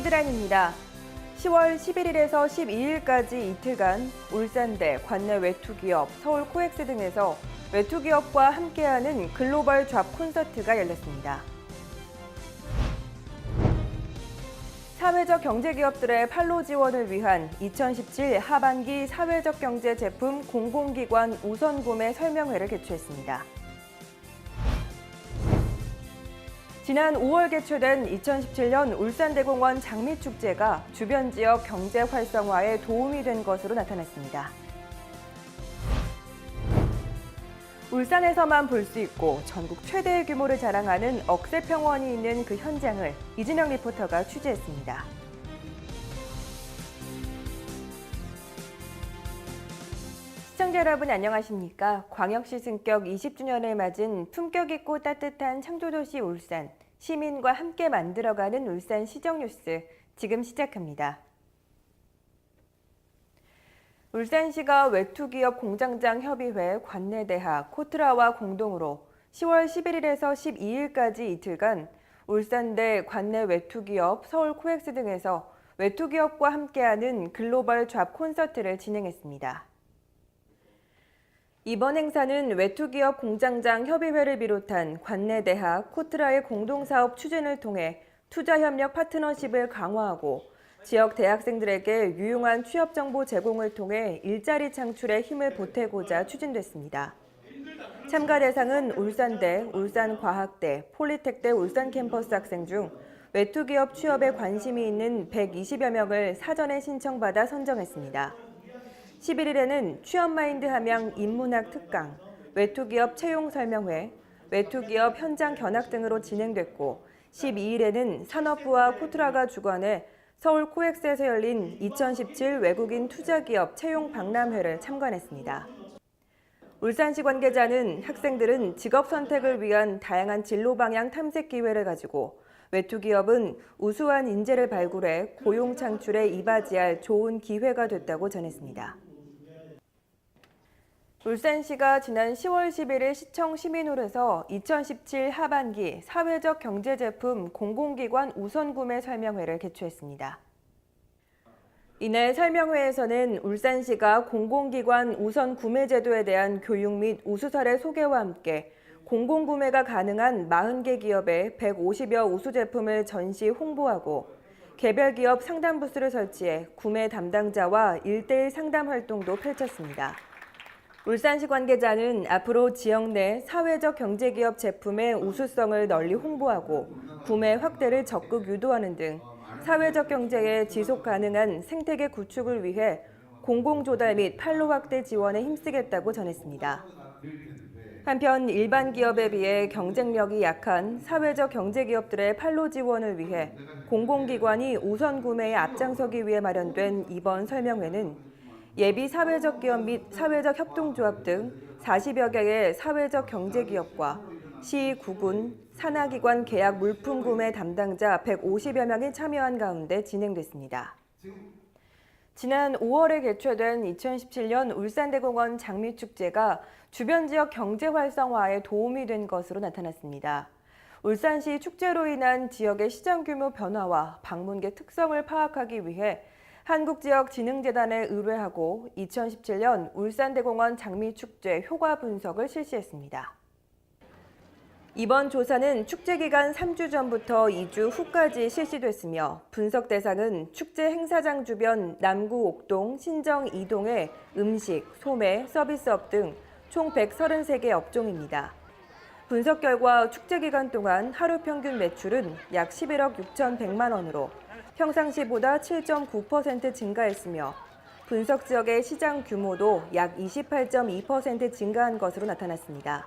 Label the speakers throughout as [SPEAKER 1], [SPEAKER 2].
[SPEAKER 1] 헤드라인입니다. 10월 11일에서 12일까지 이틀간 울산대, 관내 외투기업, 서울 코엑스 등에서 외투기업과 함께하는 글로벌 잡 콘서트가 열렸습니다. 사회적 경제기업들의 판로 지원을 위한 2017 하반기 사회적 경제 제품 공공기관 우선 구매 설명회를 개최했습니다. 지난 5월 개최된 2017년 울산대공원 장미축제가 주변 지역 경제 활성화에 도움이 된 것으로 나타났습니다. 울산에서만 볼 수 있고 전국 최대의 규모를 자랑하는 억새평원이 있는 그 현장을 이진영 리포터가 취재했습니다. 시청자 여러분 안녕하십니까? 광역시 승격 20주년을 맞은 품격 있고 따뜻한 창조도시 울산, 시민과 함께 만들어가는 울산 시정뉴스 지금 시작합니다. 울산시가 외투기업 공장장 협의회 관내대하 코트라와 공동으로 10월 11일에서 12일까지 이틀간 울산대 관내 외투기업 서울 코엑스 등에서 외투기업과 함께하는 글로벌 잡 콘서트를 진행했습니다. 이번 행사는 외투기업 공장장 협의회를 비롯한 관내대하 코트라의 공동사업 추진을 통해 투자협력 파트너십을 강화하고 지역 대학생들에게 유용한 취업 정보 제공을 통해 일자리 창출에 힘을 보태고자 추진됐습니다. 참가 대상은 울산대, 울산과학대, 폴리텍대 울산 캠퍼스 학생 중 외투기업 취업에 관심이 있는 120여 명을 사전에 신청받아 선정했습니다. 11일에는 취업마인드 함양 인문학 특강, 외투기업 채용 설명회, 외투기업 현장 견학 등으로 진행됐고 12일에는 산업부와 코트라가 주관해 서울 코엑스에서 열린 2017 외국인 투자기업 채용 박람회를 참관했습니다. 울산시 관계자는 학생들은 직업 선택을 위한 다양한 진로 방향 탐색 기회를 가지고 외투기업은 우수한 인재를 발굴해 고용 창출에 이바지할 좋은 기회가 됐다고 전했습니다. 울산시가 지난 10월 11일 시청 시민홀에서 2017 하반기 사회적 경제제품 공공기관 우선구매 설명회를 개최했습니다. 이날 설명회에서는 울산시가 공공기관 우선 구매 제도에 대한 교육 및 우수 사례 소개와 함께 공공구매가 가능한 40개 기업의 150여 우수 제품을 전시 홍보하고 개별 기업 상담 부스를 설치해 구매 담당자와 1대1 상담 활동도 펼쳤습니다. 울산시 관계자는 앞으로 지역 내 사회적 경제기업 제품의 우수성을 널리 홍보하고 구매 확대를 적극 유도하는 등 사회적 경제의 지속 가능한 생태계 구축을 위해 공공조달 및 판로 확대 지원에 힘쓰겠다고 전했습니다. 한편 일반 기업에 비해 경쟁력이 약한 사회적 경제 기업들의 판로 지원을 위해 공공기관이 우선 구매에 앞장서기 위해 마련된 이번 설명회는 예비 사회적 기업 및 사회적 협동조합 등 40여 개의 사회적 경제기업과 시, 구군, 산하기관 계약 물품 구매 담당자 150여 명이 참여한 가운데 진행됐습니다. 지난 5월에 개최된 2017년 울산대공원 장미축제가 주변 지역 경제 활성화에 도움이 된 것으로 나타났습니다. 울산시 축제로 인한 지역의 시장 규모 변화와 방문객 특성을 파악하기 위해 한국지역진흥재단에 의뢰하고 2017년 울산대공원 장미축제 효과 분석을 실시했습니다. 이번 조사는 축제 기간 3주 전부터 2주 후까지 실시됐으며 분석 대상은 축제 행사장 주변 남구 옥동, 신정 2동의 음식, 소매, 서비스업 등 총 133개 업종입니다. 분석 결과 축제 기간 동안 하루 평균 매출은 약 11억 6,100만 원으로 평상시보다 7.9% 증가했으며 분석 지역의 시장 규모도 약 28.2% 증가한 것으로 나타났습니다.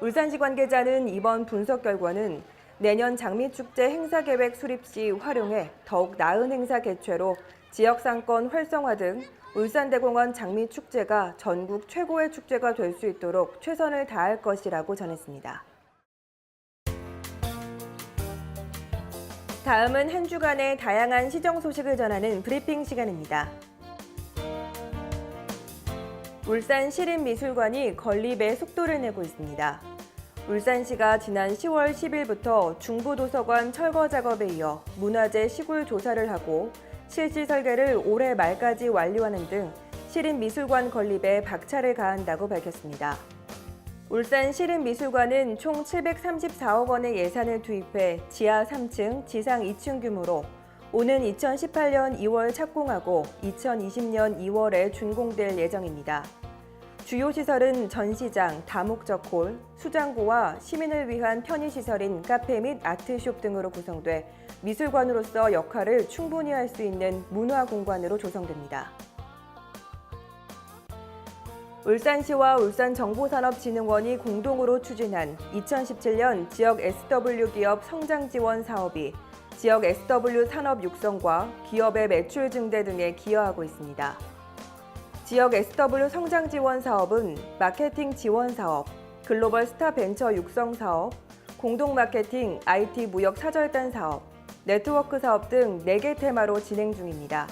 [SPEAKER 1] 울산시 관계자는 이번 분석 결과는 내년 장미축제 행사 계획 수립 시 활용해 더욱 나은 행사 개최로 지역 상권 활성화 등 울산대공원 장미축제가 전국 최고의 축제가 될 수 있도록 최선을 다할 것이라고 전했습니다. 다음은 한 주간의 다양한 시정 소식을 전하는 브리핑 시간입니다. 울산 시립미술관이 건립에 속도를 내고 있습니다. 울산시가 지난 10월 10일부터 중부도서관 철거 작업에 이어 문화재 시굴 조사를 하고 실시 설계를 올해 말까지 완료하는 등 시립미술관 건립에 박차를 가한다고 밝혔습니다. 울산 시립미술관은 총 734억 원의 예산을 투입해 지하 3층, 지상 2층 규모로 오는 2018년 2월 착공하고 2020년 2월에 준공될 예정입니다. 주요 시설은 전시장, 다목적 홀, 수장고와 시민을 위한 편의시설인 카페 및 아트숍 등으로 구성돼 미술관으로서 역할을 충분히 할 수 있는 문화 공간으로 조성됩니다. 울산시와 울산정보산업진흥원이 공동으로 추진한 2017년 지역 SW 기업 성장 지원 사업이 지역 SW 산업 육성과 기업의 매출 증대 등에 기여하고 있습니다. 지역 SW 성장 지원 사업은 마케팅 지원 사업, 글로벌 스타 벤처 육성 사업, 공동 마케팅 IT 무역 사절단 사업, 네트워크 사업 등 4개 테마로 진행 중입니다.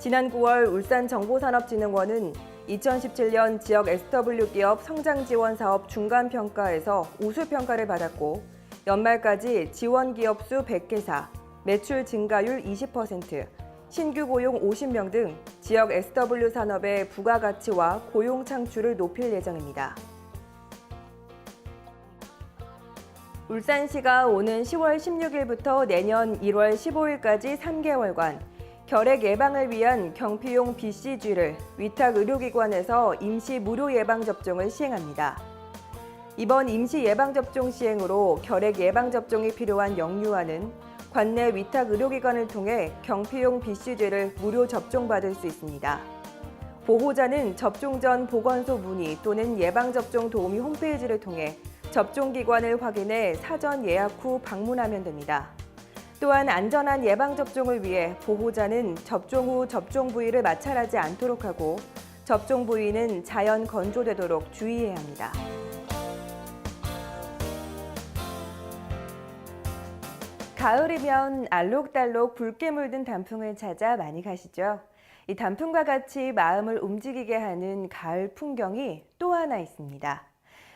[SPEAKER 1] 지난 9월 울산정보산업진흥원은 2017년 지역 SW 기업 성장 지원 사업 중간 평가에서 우수 평가를 받았고 연말까지 지원 기업 수 100개사, 매출 증가율 20%, 신규 고용 50명 등 지역 SW 산업의 부가가치와 고용 창출을 높일 예정입니다. 울산시가 오는 10월 16일부터 내년 1월 15일까지 3개월간 결핵 예방을 위한 경피용 BCG를 위탁 의료기관에서 임시 무료 예방접종을 시행합니다. 이번 임시 예방접종 시행으로 결핵 예방접종이 필요한 영유아는 관내 위탁 의료기관을 통해 경피용 BCG를 무료 접종받을 수 있습니다. 보호자는 접종 전 보건소 문의 또는 예방접종 도우미 홈페이지를 통해 접종기관을 확인해 사전 예약 후 방문하면 됩니다. 또한 안전한 예방접종을 위해 보호자는 접종 후 접종 부위를 마찰하지 않도록 하고 접종 부위는 자연 건조되도록 주의해야 합니다. 가을이면 알록달록 붉게 물든 단풍을 찾아 많이 가시죠? 이 단풍과 같이 마음을 움직이게 하는 가을 풍경이 또 하나 있습니다.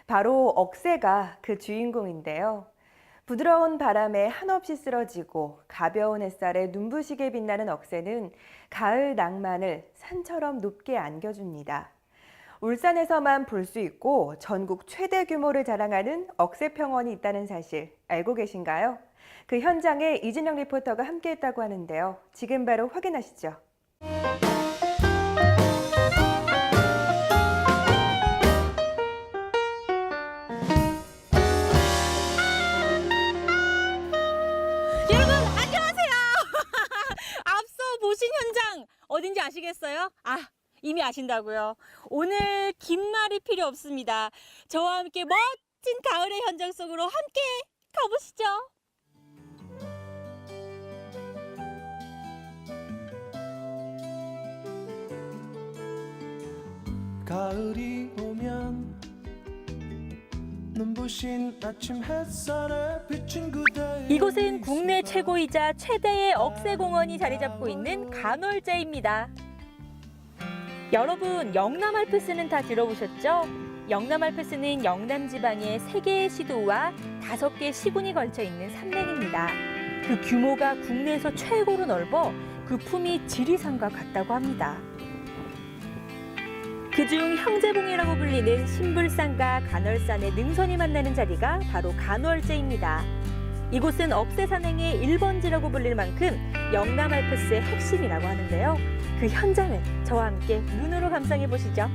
[SPEAKER 1] 바로 억새가 그 주인공인데요. 부드러운 바람에 한없이 쓰러지고 가벼운 햇살에 눈부시게 빛나는 억새는 가을 낭만을 산처럼 높게 안겨줍니다. 울산에서만 볼 수 있고 전국 최대 규모를 자랑하는 억새평원이 있다는 사실 알고 계신가요? 그 현장에 이진영 리포터가 함께했다고 하는데요. 지금 바로 확인하시죠.
[SPEAKER 2] 아시겠어요? 아 이미 아신다고요. 오늘 긴 말이 필요 없습니다. 저와 함께 멋진 가을의 현장 속으로 함께 가보시죠.
[SPEAKER 3] 가을이 오면
[SPEAKER 2] 이곳은 국내 최고이자 최대의 억새공원이 자리 잡고 있는 간월제입니다. 여러분 영남 알프스는 다 들어보셨죠? 영남 알프스는 영남 지방의 세 개의 시도와 다섯 개 시군이 걸쳐 있는 산맥입니다. 그 규모가 국내에서 최고로 넓어 그 품이 지리산과 같다고 합니다. 그중 형제봉이라고 불리는 신불산과 간월산의 능선이 만나는 자리가 바로 간월제입니다. 이곳은 억새산행의 1번지라고 불릴 만큼 영남 알프스의 핵심이라고 하는데요. 그 현장을 저와 함께 눈으로 감상해 보시죠.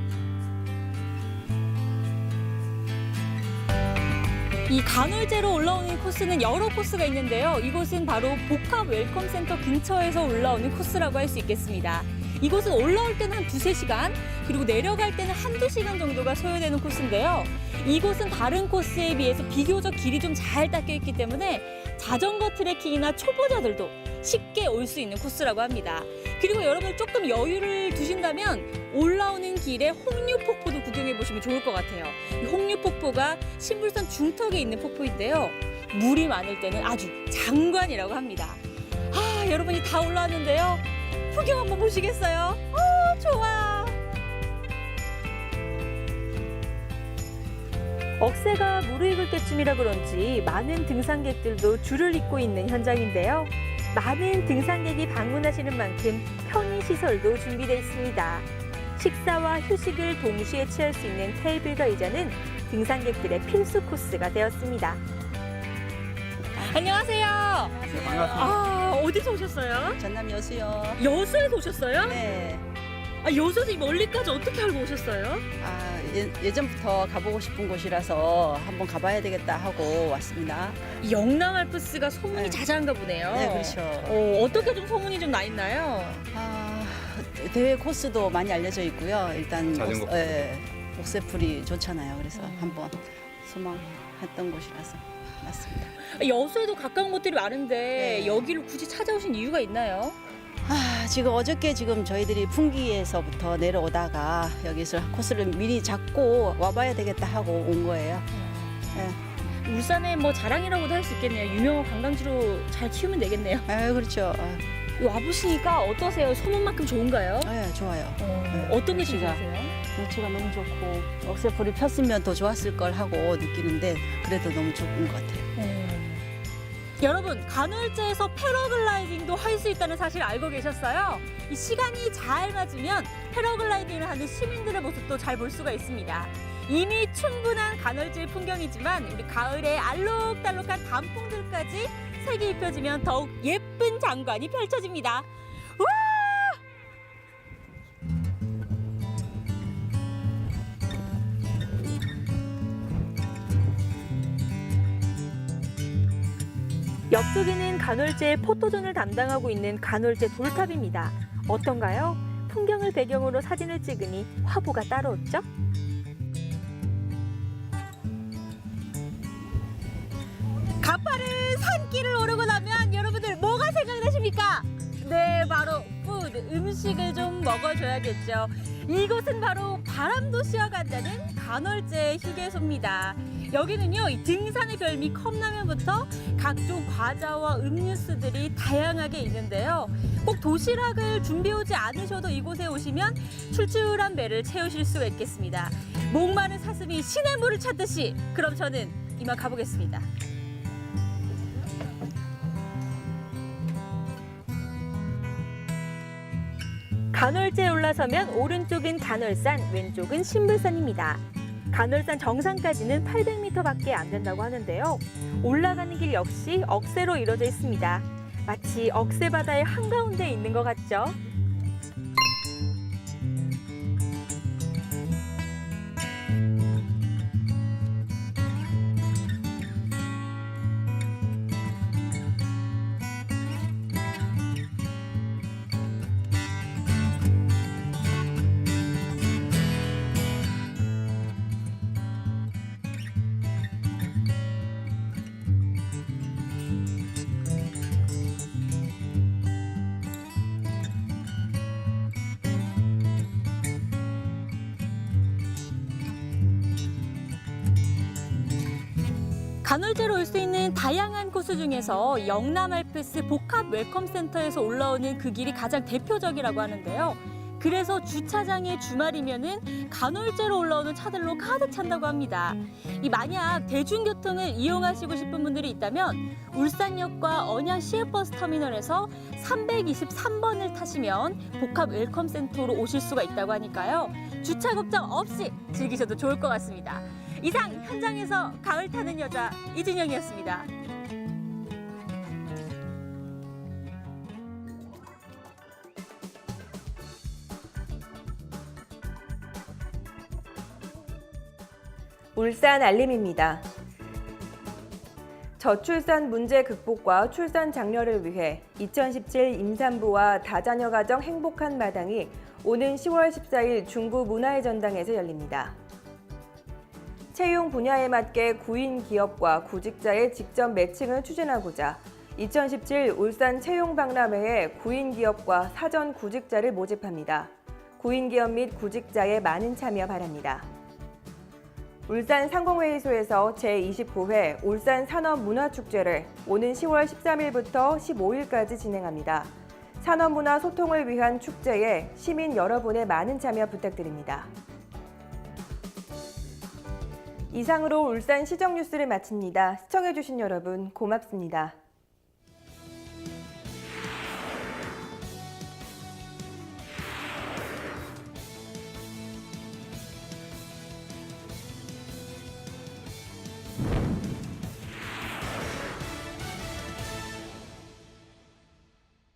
[SPEAKER 2] 이 간월제로 올라오는 코스는 여러 코스가 있는데요. 이곳은 바로 복합 웰컴 센터 근처에서 올라오는 코스라고 할 수 있겠습니다. 이곳은 올라올 때는 한 두세 시간, 그리고 내려갈 때는 한두 시간 정도가 소요되는 코스인데요. 이곳은 다른 코스에 비해서 비교적 길이 좀 잘 닦여 있기 때문에 자전거 트레킹이나 초보자들도 쉽게 올 수 있는 코스라고 합니다. 그리고 여러분 조금 여유를 두신다면 올라오는 길에 홍류폭포도 구경해 보시면 좋을 것 같아요. 이 홍류폭포가 신불산 중턱에 있는 폭포인데요. 물이 많을 때는 아주 장관이라고 합니다. 아, 여러분이 다 올라왔는데요. 풍경 한번 보시겠어요? 어, 좋아. 억새가 무르익을 때쯤이라 그런지 많은 등산객들도 줄을 잇고 있는 현장인데요. 많은 등산객이 방문하시는 만큼 편의 시설도 준비되어 있습니다. 식사와 휴식을 동시에 취할 수 있는 테이블과 의자는 등산객들의 필수 코스가 되었습니다. 안녕하세요.
[SPEAKER 4] 반갑습니다.
[SPEAKER 2] 아, 어디서 오셨어요?
[SPEAKER 4] 전남 여수요.
[SPEAKER 2] 여수에서 오셨어요?
[SPEAKER 4] 네.
[SPEAKER 2] 아, 여수에서 이 멀리까지 어떻게 알고 오셨어요?
[SPEAKER 4] 아, 예, 전부터 가보고 싶은 곳이라서 한번 가봐야 되겠다 하고 왔습니다.
[SPEAKER 2] 영남 알프스가 소문이
[SPEAKER 4] 네.
[SPEAKER 2] 자자한가 보네요.
[SPEAKER 4] 네, 그렇죠.
[SPEAKER 2] 어, 어떻게 좀 소문이 좀 나 있나요?
[SPEAKER 4] 아, 대회 코스도 많이 알려져 있고요. 일단
[SPEAKER 5] 자전거.
[SPEAKER 4] 옥- 예, 옥새풀이 좋잖아요. 그래서
[SPEAKER 2] 음.
[SPEAKER 4] 한번 소망했던 곳이라서 왔습니다.
[SPEAKER 2] 여수에도 가까운 곳들이 많은데
[SPEAKER 4] 네.
[SPEAKER 2] 여기를 굳이 찾아오신 이유가 있나요?
[SPEAKER 4] 아, 지금 어저께 지금 저희들이 풍기에서부터 내려오다가 여기서 코스를 미리 잡고 와봐야 되겠다 하고 온 거예요. 네.
[SPEAKER 2] 울산의 뭐 자랑이라고도 할 수 있겠네요. 유명한 관광지로 잘 키우면 되겠네요.
[SPEAKER 4] 아, 그렇죠. 아,
[SPEAKER 2] 와보시니까 어떠세요? 소문만큼 좋은가요?
[SPEAKER 4] 네, 좋아요.
[SPEAKER 2] 어, 어떤 게
[SPEAKER 4] 날씨가.
[SPEAKER 2] 좋으세요?
[SPEAKER 4] 날씨가 너무 좋고 억새풀이 폈으면 더 좋았을 걸 하고 느끼는데 그래도 너무 좋은 것 같아요.
[SPEAKER 2] 어. 여러분 간헐제에서 패러글라이딩도 할 수 있다는 사실 알고 계셨어요? 이 시간이 잘 맞으면 패러글라이딩을 하는 시민들의 모습도 잘 볼 수가 있습니다. 이미 충분한 간헐제 풍경이지만 우리 가을에 알록달록한 단풍들까지 색이 입혀지면 더욱 예쁜 장관이 펼쳐집니다. 와! 옆쪽에는 간헐제 포토존을 담당하고 있는 간헐제 돌탑입니다. 어떤가요? 풍경을 배경으로 사진을 찍으니 화보가 따로 없죠? 가파른 산길을 오르고 나면 여러분들 뭐가 생각나십니까? 네, 바로 푸드, 음식을 좀 먹어줘야겠죠. 이곳은 바로 바람도 쉬어간다는 간헐제 휴게소입니다. 여기는요, 이 등산의 별미 컵라면부터 각종 과자와 음료수들이 다양하게 있는데요. 꼭 도시락을 준비해오지 않으셔도 이곳에 오시면 출출한 배를 채우실 수가 있겠습니다. 목마른 사슴이 신의 물을 찾듯이 그럼 저는 이만 가보겠습니다. 간헐제에 올라서면 오른쪽은 간헐산, 왼쪽은 신불산입니다. 간헐산 정상까지는 800m밖에 안 된다고 하는데요. 올라가는 길 역시 억새로 이루어져 있습니다. 마치 억새 바다의 한가운데 있는 것 같죠? 간헐제로 올 수 있는 다양한 코스 중에서 영남 알프스 복합 웰컴 센터에서 올라오는 그 길이 가장 대표적이라고 하는데요. 그래서 주차장에 주말이면은 간헐제로 올라오는 차들로 가득 찬다고 합니다. 이 만약 대중교통을 이용하시고 싶은 분들이 있다면 울산역과 언양 시외버스 터미널에서 323번을 타시면 복합 웰컴 센터로 오실 수가 있다고 하니까요. 주차 걱정 없이 즐기셔도 좋을 것 같습니다. 이상 현장에서 가을 타는 여자 이진영이었습니다.
[SPEAKER 1] 울산 알림입니다. 저출산 문제 극복과 출산 장려를 위해 2017 임산부와 다자녀 가정 행복한 마당이 오는 10월 14일 중구 문화의 전당에서 열립니다. 채용 분야에 맞게 구인 기업과 구직자의 직접 매칭을 추진하고자 2017 울산 채용 박람회에 구인 기업과 사전 구직자를 모집합니다. 구인 기업 및 구직자의 많은 참여 바랍니다. 울산 상공회의소에서 제29회 울산 산업문화축제를 오는 10월 13일부터 15일까지 진행합니다. 산업문화 소통을 위한 축제에 시민 여러분의 많은 참여 부탁드립니다. 이상으로 울산 시정 뉴스를 마칩니다. 시청해주신 여러분 고맙습니다.